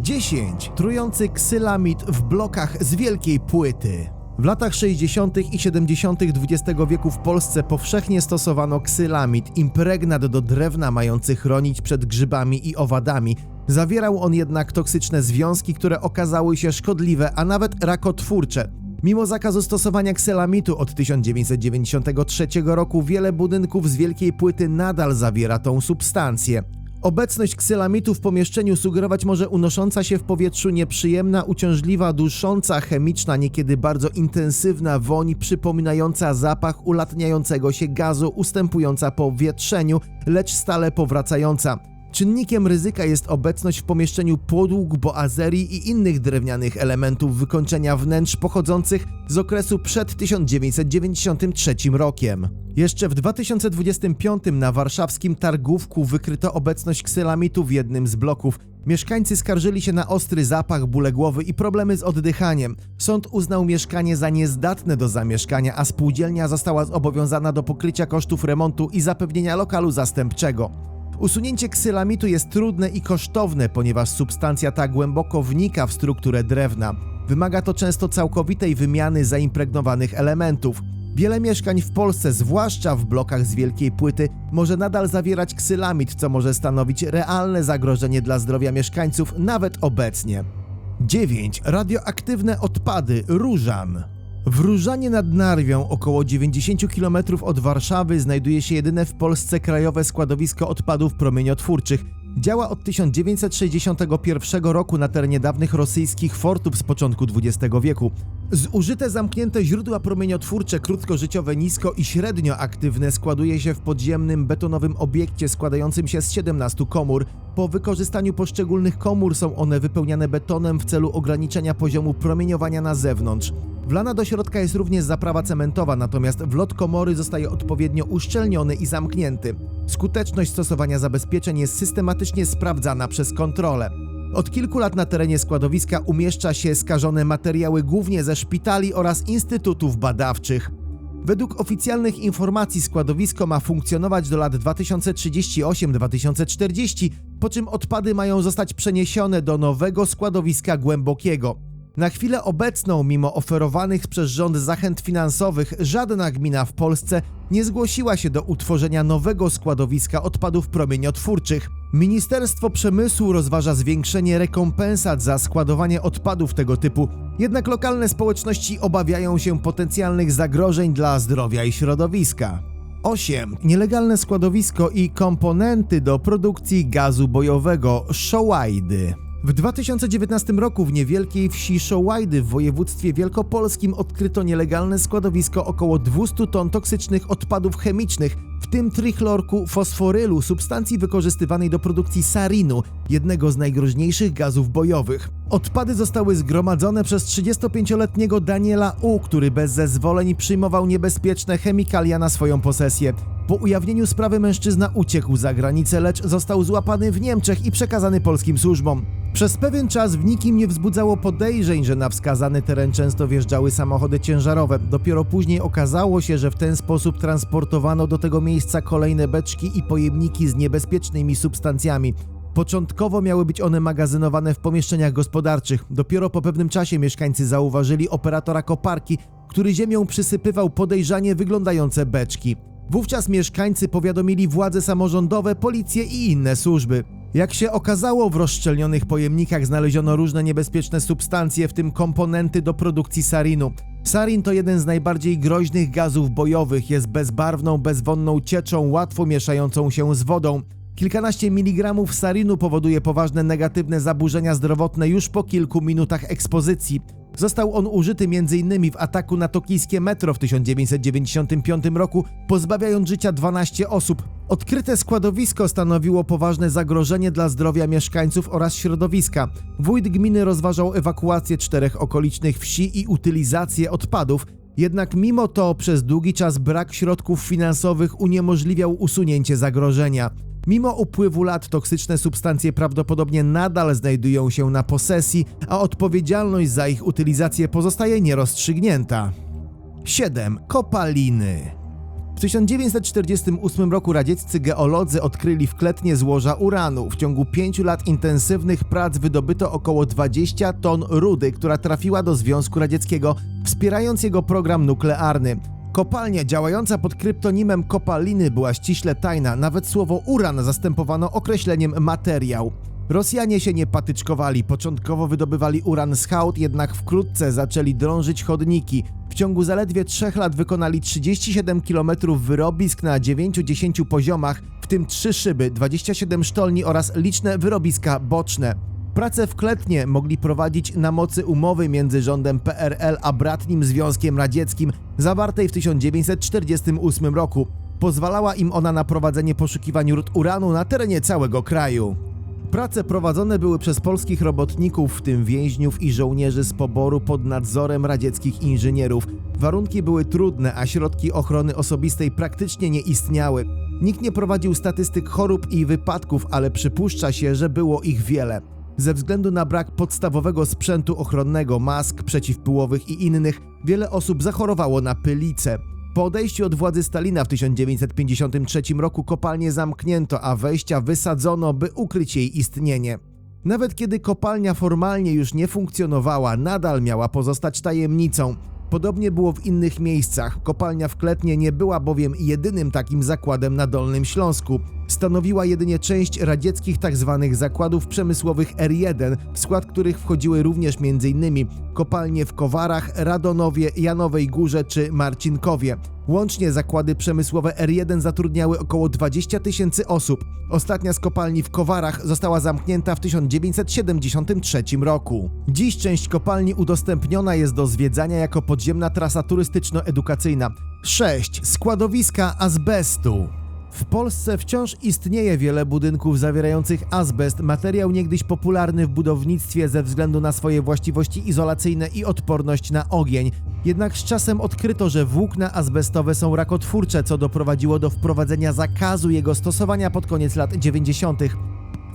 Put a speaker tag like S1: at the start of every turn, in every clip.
S1: 10. Trujący ksylamid w blokach z wielkiej płyty. W latach 60. i 70. XX wieku w Polsce powszechnie stosowano ksylamid, impregnat do drewna mający chronić przed grzybami i owadami. Zawierał on jednak toksyczne związki, które okazały się szkodliwe, a nawet rakotwórcze. Mimo zakazu stosowania kselamitu od 1993 roku wiele budynków z wielkiej płyty nadal zawiera tą substancję. Obecność kselamitu w pomieszczeniu sugerować może unosząca się w powietrzu nieprzyjemna, uciążliwa, dusząca, chemiczna, niekiedy bardzo intensywna woń przypominająca zapach ulatniającego się gazu, ustępująca po wietrzeniu, lecz stale powracająca. Czynnikiem ryzyka jest obecność w pomieszczeniu podłóg, boazerii i innych drewnianych elementów wykończenia wnętrz pochodzących z okresu przed 1993 rokiem. Jeszcze w 2025 na warszawskim Targówku wykryto obecność kselamitu w jednym z bloków. Mieszkańcy skarżyli się na ostry zapach, bóle głowy i problemy z oddychaniem. Sąd uznał mieszkanie za niezdatne do zamieszkania, a spółdzielnia została zobowiązana do pokrycia kosztów remontu i zapewnienia lokalu zastępczego. Usunięcie ksylamitu jest trudne i kosztowne, ponieważ substancja ta głęboko wnika w strukturę drewna. Wymaga to często całkowitej wymiany zaimpregnowanych elementów. Wiele mieszkań w Polsce, zwłaszcza w blokach z wielkiej płyty, może nadal zawierać ksylamid, co może stanowić realne zagrożenie dla zdrowia mieszkańców nawet obecnie. 9. Radioaktywne odpady Różan. W Różanie nad Narwią, około 90 km od Warszawy, znajduje się jedyne w Polsce krajowe składowisko odpadów promieniotwórczych. Działa od 1961 roku na terenie dawnych rosyjskich fortów z początku XX wieku. Zużyte zamknięte źródła promieniotwórcze krótkożyciowe, nisko i średnio aktywne składuje się w podziemnym betonowym obiekcie składającym się z 17 komór. Po wykorzystaniu poszczególnych komór są one wypełniane betonem w celu ograniczenia poziomu promieniowania na zewnątrz. Wlana do środka jest również zaprawa cementowa, natomiast wlot komory zostaje odpowiednio uszczelniony i zamknięty. Skuteczność stosowania zabezpieczeń jest systematycznie sprawdzana przez kontrolę. Od kilku lat na terenie składowiska umieszcza się skażone materiały głównie ze szpitali oraz instytutów badawczych. Według oficjalnych informacji składowisko ma funkcjonować do lat 2038-2040, po czym odpady mają zostać przeniesione do nowego składowiska głębokiego. Na chwilę obecną, mimo oferowanych przez rząd zachęt finansowych, żadna gmina w Polsce nie zgłosiła się do utworzenia nowego składowiska odpadów promieniotwórczych. Ministerstwo Przemysłu rozważa zwiększenie rekompensat za składowanie odpadów tego typu, jednak lokalne społeczności obawiają się potencjalnych zagrożeń dla zdrowia i środowiska. 8. Nielegalne składowisko i komponenty do produkcji gazu bojowego Shołajdy. W 2019 roku w niewielkiej wsi Szołajdy w województwie wielkopolskim odkryto nielegalne składowisko około 200 ton toksycznych odpadów chemicznych, w tym trichlorku fosforylu, substancji wykorzystywanej do produkcji sarinu, jednego z najgroźniejszych gazów bojowych. Odpady zostały zgromadzone przez 35-letniego Daniela U., który bez zezwoleń przyjmował niebezpieczne chemikalia na swoją posesję. Po ujawnieniu sprawy mężczyzna uciekł za granicę, lecz został złapany w Niemczech i przekazany polskim służbom. Przez pewien czas w nikim nie wzbudzało podejrzeń, że na wskazany teren często wjeżdżały samochody ciężarowe. Dopiero później okazało się, że w ten sposób transportowano do tego miejsca kolejne beczki i pojemniki z niebezpiecznymi substancjami. Początkowo miały być one magazynowane w pomieszczeniach gospodarczych. Dopiero po pewnym czasie mieszkańcy zauważyli operatora koparki, który ziemią przysypywał podejrzanie wyglądające beczki. Wówczas mieszkańcy powiadomili władze samorządowe, policję i inne służby. Jak się okazało, w rozszczelnionych pojemnikach znaleziono różne niebezpieczne substancje, w tym komponenty do produkcji sarinu. Sarin to jeden z najbardziej groźnych gazów bojowych, jest bezbarwną, bezwonną cieczą, łatwo mieszającą się z wodą. Kilkanaście miligramów sarinu powoduje poważne negatywne zaburzenia zdrowotne już po kilku minutach ekspozycji. Został on użyty m.in. w ataku na tokijskie metro w 1995 roku, pozbawiając życia 12 osób. Odkryte składowisko stanowiło poważne zagrożenie dla zdrowia mieszkańców oraz środowiska. Wójt gminy rozważał ewakuację czterech okolicznych wsi i utylizację odpadów, jednak mimo to przez długi czas brak środków finansowych uniemożliwiał usunięcie zagrożenia. Mimo upływu lat toksyczne substancje prawdopodobnie nadal znajdują się na posesji, a odpowiedzialność za ich utylizację pozostaje nierozstrzygnięta. 7. Kopaliny. W 1948 roku radzieccy geolodzy odkryli w Kletnie złoża uranu. W ciągu pięciu lat intensywnych prac wydobyto około 20 ton rudy, która trafiła do Związku Radzieckiego, wspierając jego program nuklearny. Kopalnia działająca pod kryptonimem kopaliny była ściśle tajna, nawet słowo uran zastępowano określeniem materiał. Rosjanie się nie patyczkowali, początkowo wydobywali uran z hałd, jednak wkrótce zaczęli drążyć chodniki. W ciągu zaledwie trzech lat wykonali 37 km wyrobisk na 9-10 poziomach, w tym 3 szyby, 27 sztolni oraz liczne wyrobiska boczne. Prace w Kletnie mogli prowadzić na mocy umowy między rządem PRL a bratnim Związkiem Radzieckim, zawartej w 1948 roku. Pozwalała im ona na prowadzenie poszukiwań ród uranu na terenie całego kraju. Prace prowadzone były przez polskich robotników, w tym więźniów i żołnierzy z poboru pod nadzorem radzieckich inżynierów. Warunki były trudne, a środki ochrony osobistej praktycznie nie istniały. Nikt nie prowadził statystyk chorób i wypadków, ale przypuszcza się, że było ich wiele. Ze względu na brak podstawowego sprzętu ochronnego, mask przeciwpyłowych i innych, wiele osób zachorowało na pylicę. Po odejściu od władzy Stalina w 1953 roku kopalnię zamknięto, a wejścia wysadzono, by ukryć jej istnienie. Nawet kiedy kopalnia formalnie już nie funkcjonowała, nadal miała pozostać tajemnicą. Podobnie było w innych miejscach. Kopalnia w Kletnie nie była bowiem jedynym takim zakładem na Dolnym Śląsku. Stanowiła jedynie część radzieckich tzw. zakładów przemysłowych R1, w skład których wchodziły również m.in. kopalnie w Kowarach, Radonowie, Janowej Górze czy Marcinkowie. Łącznie zakłady przemysłowe R1 zatrudniały około 20 tysięcy osób. Ostatnia z kopalni w Kowarach została zamknięta w 1973 roku. Dziś część kopalni udostępniona jest do zwiedzania jako podziemna trasa turystyczno-edukacyjna. 6. Składowiska azbestu. W Polsce wciąż istnieje wiele budynków zawierających azbest, materiał niegdyś popularny w budownictwie ze względu na swoje właściwości izolacyjne i odporność na ogień. Jednak z czasem odkryto, że włókna azbestowe są rakotwórcze, co doprowadziło do wprowadzenia zakazu jego stosowania pod koniec lat 90.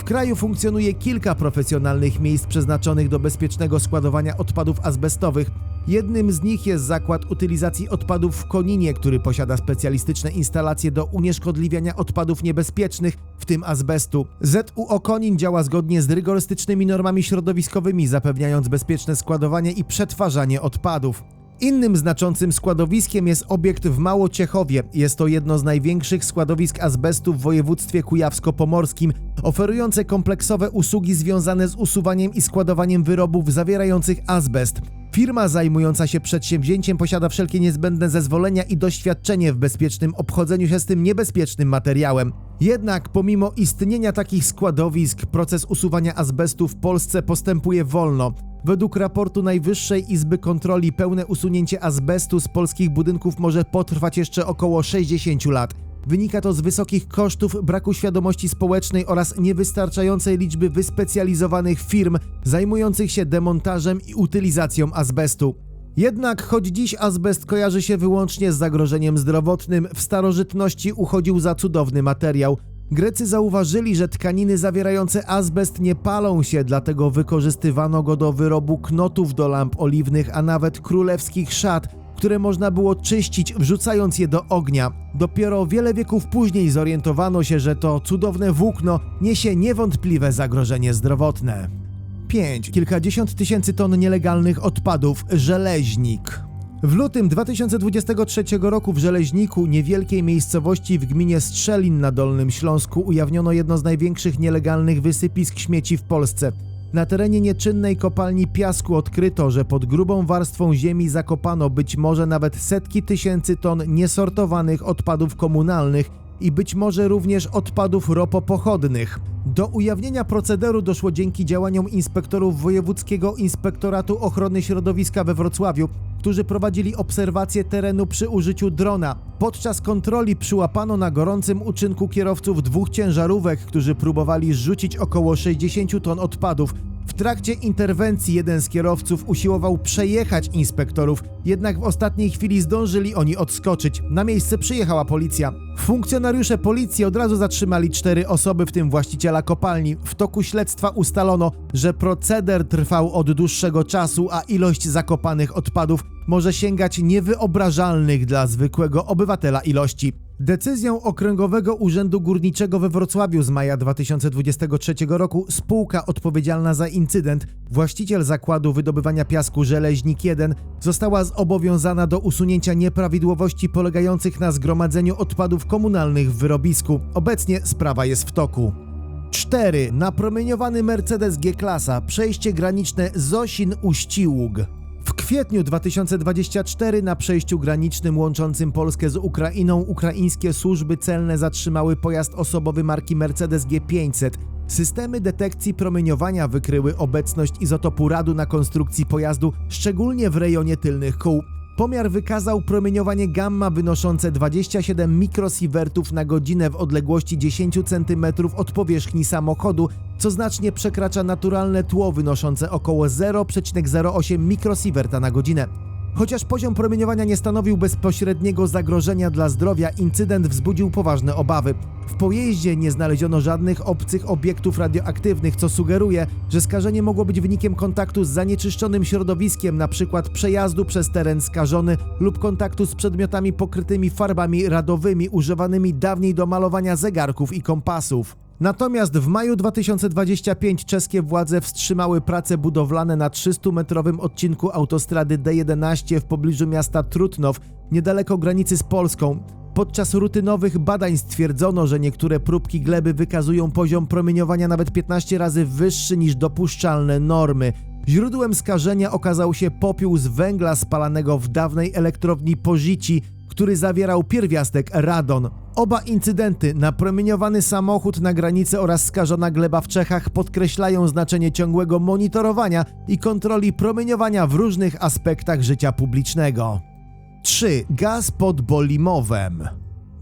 S1: W kraju funkcjonuje kilka profesjonalnych miejsc przeznaczonych do bezpiecznego składowania odpadów azbestowych. Jednym z nich jest zakład utylizacji odpadów w Koninie, który posiada specjalistyczne instalacje do unieszkodliwiania odpadów niebezpiecznych, w tym azbestu. ZUO Konin działa zgodnie z rygorystycznymi normami środowiskowymi, zapewniając bezpieczne składowanie i przetwarzanie odpadów. Innym znaczącym składowiskiem jest obiekt w Małociechowie. Jest to jedno z największych składowisk azbestu w województwie kujawsko-pomorskim, oferujące kompleksowe usługi związane z usuwaniem i składowaniem wyrobów zawierających azbest. Firma zajmująca się przedsięwzięciem posiada wszelkie niezbędne zezwolenia i doświadczenie w bezpiecznym obchodzeniu się z tym niebezpiecznym materiałem. Jednak pomimo istnienia takich składowisk, proces usuwania azbestu w Polsce postępuje wolno. Według raportu Najwyższej Izby Kontroli pełne usunięcie azbestu z polskich budynków może potrwać jeszcze około 60 lat. Wynika to z wysokich kosztów, braku świadomości społecznej oraz niewystarczającej liczby wyspecjalizowanych firm zajmujących się demontażem i utylizacją azbestu. Jednak choć dziś azbest kojarzy się wyłącznie z zagrożeniem zdrowotnym, w starożytności uchodził za cudowny materiał. Grecy zauważyli, że tkaniny zawierające azbest nie palą się, dlatego wykorzystywano go do wyrobu knotów do lamp oliwnych, a nawet królewskich szat, które można było czyścić, wrzucając je do ognia. Dopiero wiele wieków później zorientowano się, że to cudowne włókno niesie niewątpliwe zagrożenie zdrowotne. 5. Kilkadziesiąt tysięcy ton nielegalnych odpadów. Żeleźnik. W lutym 2023 roku w Żeleźniku, niewielkiej miejscowości w gminie Strzelin na Dolnym Śląsku, ujawniono jedno z największych nielegalnych wysypisk śmieci w Polsce. Na terenie nieczynnej kopalni piasku odkryto, że pod grubą warstwą ziemi zakopano być może nawet setki tysięcy ton niesortowanych odpadów komunalnych i być może również odpadów ropopochodnych. Do ujawnienia procederu doszło dzięki działaniom inspektorów Wojewódzkiego Inspektoratu Ochrony Środowiska we Wrocławiu, którzy prowadzili obserwację terenu przy użyciu drona. Podczas kontroli przyłapano na gorącym uczynku kierowców dwóch ciężarówek, którzy próbowali rzucić około 60 ton odpadów. W trakcie interwencji jeden z kierowców usiłował przejechać inspektorów, jednak w ostatniej chwili zdążyli oni odskoczyć. Na miejsce przyjechała policja. Funkcjonariusze policji od razu zatrzymali cztery osoby, w tym właściciela kopalni. W toku śledztwa ustalono, że proceder trwał od dłuższego czasu, a ilość zakopanych odpadów może sięgać niewyobrażalnych dla zwykłego obywatela ilości. Decyzją Okręgowego Urzędu Górniczego we Wrocławiu z maja 2023 roku spółka odpowiedzialna za incydent, właściciel zakładu wydobywania piasku Żeleźnik 1, została zobowiązana do usunięcia nieprawidłowości polegających na zgromadzeniu odpadów komunalnych w wyrobisku. Obecnie sprawa jest w toku. 4. Napromieniowany Mercedes G-klasa, przejście graniczne Zosin-Uściług. W kwietniu 2024 na przejściu granicznym łączącym Polskę z Ukrainą ukraińskie służby celne zatrzymały pojazd osobowy marki Mercedes G500. Systemy detekcji promieniowania wykryły obecność izotopu radu na konstrukcji pojazdu, szczególnie w rejonie tylnych kół. Pomiar wykazał promieniowanie gamma wynoszące 27 mikrosievertów na godzinę w odległości 10 cm od powierzchni samochodu, co znacznie przekracza naturalne tło wynoszące około 0,08 mikrosieverta na godzinę. Chociaż poziom promieniowania nie stanowił bezpośredniego zagrożenia dla zdrowia, incydent wzbudził poważne obawy. W pojeździe nie znaleziono żadnych obcych obiektów radioaktywnych, co sugeruje, że skażenie mogło być wynikiem kontaktu z zanieczyszczonym środowiskiem, np. przejazdu przez teren skażony lub kontaktu z przedmiotami pokrytymi farbami radowymi używanymi dawniej do malowania zegarków i kompasów. Natomiast w maju 2025 czeskie władze wstrzymały prace budowlane na 300-metrowym odcinku autostrady D11 w pobliżu miasta Trutnow, niedaleko granicy z Polską. Podczas rutynowych badań stwierdzono, że niektóre próbki gleby wykazują poziom promieniowania nawet 15 razy wyższy niż dopuszczalne normy. Źródłem skażenia okazał się popiół z węgla spalanego w dawnej elektrowni Pożyci, który zawierał pierwiastek radon. Oba incydenty, napromieniowany samochód na granicy oraz skażona gleba w Czechach podkreślają znaczenie ciągłego monitorowania i kontroli promieniowania w różnych aspektach życia publicznego. 3. Gaz pod Bolimowem.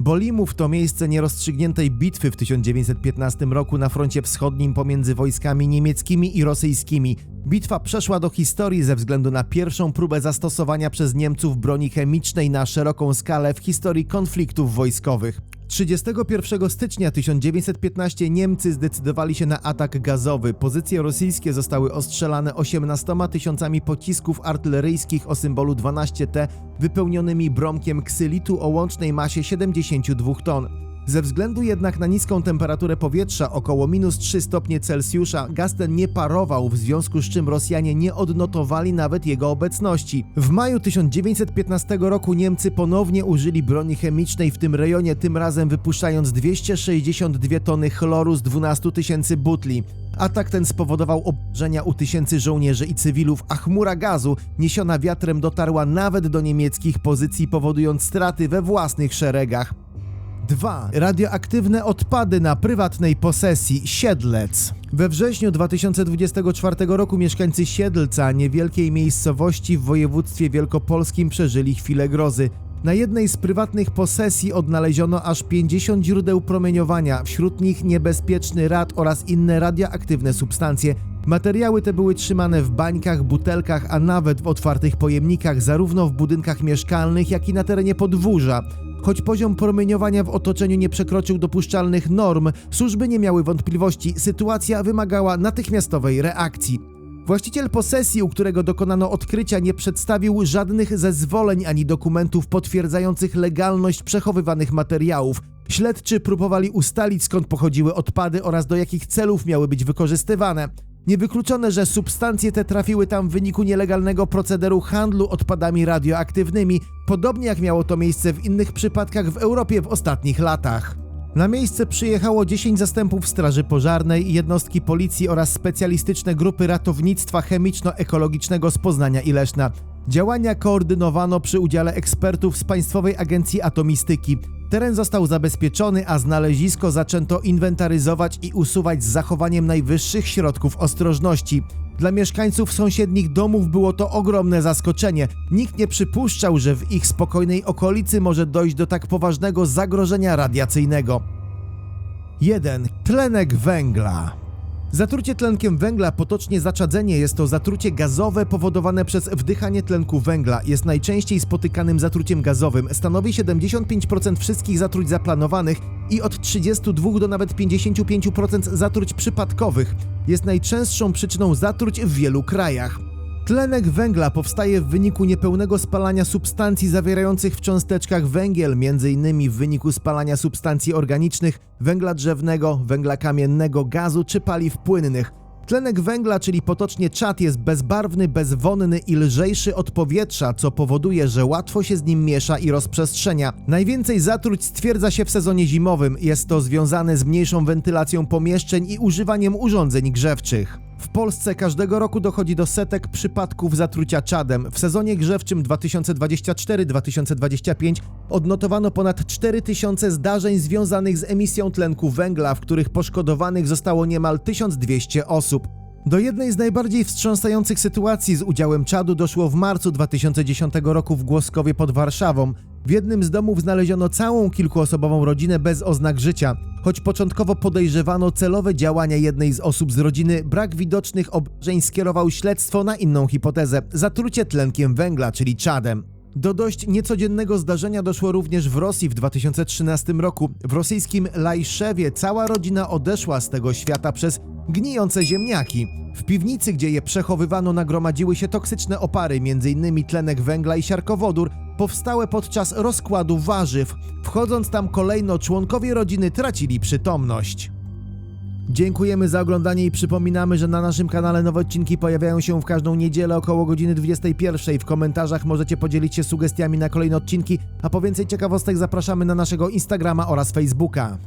S1: Bolimów to miejsce nierozstrzygniętej bitwy w 1915 roku na froncie wschodnim pomiędzy wojskami niemieckimi i rosyjskimi. Bitwa przeszła do historii ze względu na pierwszą próbę zastosowania przez Niemców broni chemicznej na szeroką skalę w historii konfliktów wojskowych. 31 stycznia 1915 Niemcy zdecydowali się na atak gazowy. Pozycje rosyjskie zostały ostrzelane 18 tysiącami pocisków artyleryjskich o symbolu 12T wypełnionymi bromkiem ksylitu o łącznej masie 72 ton. Ze względu jednak na niską temperaturę powietrza, około minus 3 stopnie Celsjusza, gaz ten nie parował, w związku z czym Rosjanie nie odnotowali nawet jego obecności. W maju 1915 roku Niemcy ponownie użyli broni chemicznej w tym rejonie, tym razem wypuszczając 262 tony chloru z 12 tysięcy butli. Atak ten spowodował obrażenia u tysięcy żołnierzy i cywilów, a chmura gazu niesiona wiatrem dotarła nawet do niemieckich pozycji, powodując straty we własnych szeregach. 2. Radioaktywne odpady na prywatnej posesji Siedlec. We wrześniu 2024 roku mieszkańcy Siedlca, niewielkiej miejscowości w województwie wielkopolskim, przeżyli chwilę grozy. Na jednej z prywatnych posesji odnaleziono aż 50 źródeł promieniowania, wśród nich niebezpieczny rad oraz inne radioaktywne substancje. Materiały te były trzymane w bańkach, butelkach, a nawet w otwartych pojemnikach, zarówno w budynkach mieszkalnych, jak i na terenie podwórza. Choć poziom promieniowania w otoczeniu nie przekroczył dopuszczalnych norm, służby nie miały wątpliwości, sytuacja wymagała natychmiastowej reakcji. Właściciel posesji, u którego dokonano odkrycia, nie przedstawił żadnych zezwoleń ani dokumentów potwierdzających legalność przechowywanych materiałów. Śledczy próbowali ustalić skąd pochodziły odpady oraz do jakich celów miały być wykorzystywane. Niewykluczone, że substancje te trafiły tam w wyniku nielegalnego procederu handlu odpadami radioaktywnymi, podobnie jak miało to miejsce w innych przypadkach w Europie w ostatnich latach. Na miejsce przyjechało 10 zastępów Straży Pożarnej, jednostki policji oraz specjalistyczne grupy ratownictwa chemiczno-ekologicznego z Poznania i Leszna. Działania koordynowano przy udziale ekspertów z Państwowej Agencji Atomistyki. Teren został zabezpieczony, a znalezisko zaczęto inwentaryzować i usuwać z zachowaniem najwyższych środków ostrożności. Dla mieszkańców sąsiednich domów było to ogromne zaskoczenie. Nikt nie przypuszczał, że w ich spokojnej okolicy może dojść do tak poważnego zagrożenia radiacyjnego. 1. Tlenek węgla. Zatrucie tlenkiem węgla, potocznie zaczadzenie, jest to zatrucie gazowe powodowane przez wdychanie tlenku węgla. Jest najczęściej spotykanym zatruciem gazowym. Stanowi 75% wszystkich zatruć zaplanowanych i od 32 do nawet 55% zatruć przypadkowych. Jest najczęstszą przyczyną zatruć w wielu krajach. Tlenek węgla powstaje w wyniku niepełnego spalania substancji zawierających w cząsteczkach węgiel, m.in. w wyniku spalania substancji organicznych, węgla drzewnego, węgla kamiennego, gazu czy paliw płynnych. Tlenek węgla, czyli potocznie czad, jest bezbarwny, bezwonny i lżejszy od powietrza, co powoduje, że łatwo się z nim miesza i rozprzestrzenia. Najwięcej zatruć stwierdza się w sezonie zimowym. Jest to związane z mniejszą wentylacją pomieszczeń i używaniem urządzeń grzewczych. W Polsce każdego roku dochodzi do setek przypadków zatrucia czadem. W sezonie grzewczym 2024-2025 odnotowano ponad 4000 zdarzeń związanych z emisją tlenku węgla, w których poszkodowanych zostało niemal 1200 osób. Do jednej z najbardziej wstrząsających sytuacji z udziałem czadu doszło w marcu 2010 roku w Głoskowie pod Warszawą. W jednym z domów znaleziono całą kilkuosobową rodzinę bez oznak życia. Choć początkowo podejrzewano celowe działania jednej z osób z rodziny, brak widocznych obrażeń skierował śledztwo na inną hipotezę zatrucie tlenkiem węgla, czyli czadem. Do dość niecodziennego zdarzenia doszło również w Rosji w 2013 roku. W rosyjskim Lajszewie cała rodzina odeszła z tego świata przez gnijące ziemniaki. W piwnicy, gdzie je przechowywano, nagromadziły się toksyczne opary, m.in. tlenek węgla i siarkowodór, powstałe podczas rozkładu warzyw. Wchodząc tam kolejno, członkowie rodziny tracili przytomność. Dziękujemy za oglądanie i przypominamy, że na naszym kanale nowe odcinki pojawiają się w każdą niedzielę około godziny 21. W komentarzach możecie podzielić się sugestiami na kolejne odcinki, a po więcej ciekawostek zapraszamy na naszego Instagrama oraz Facebooka.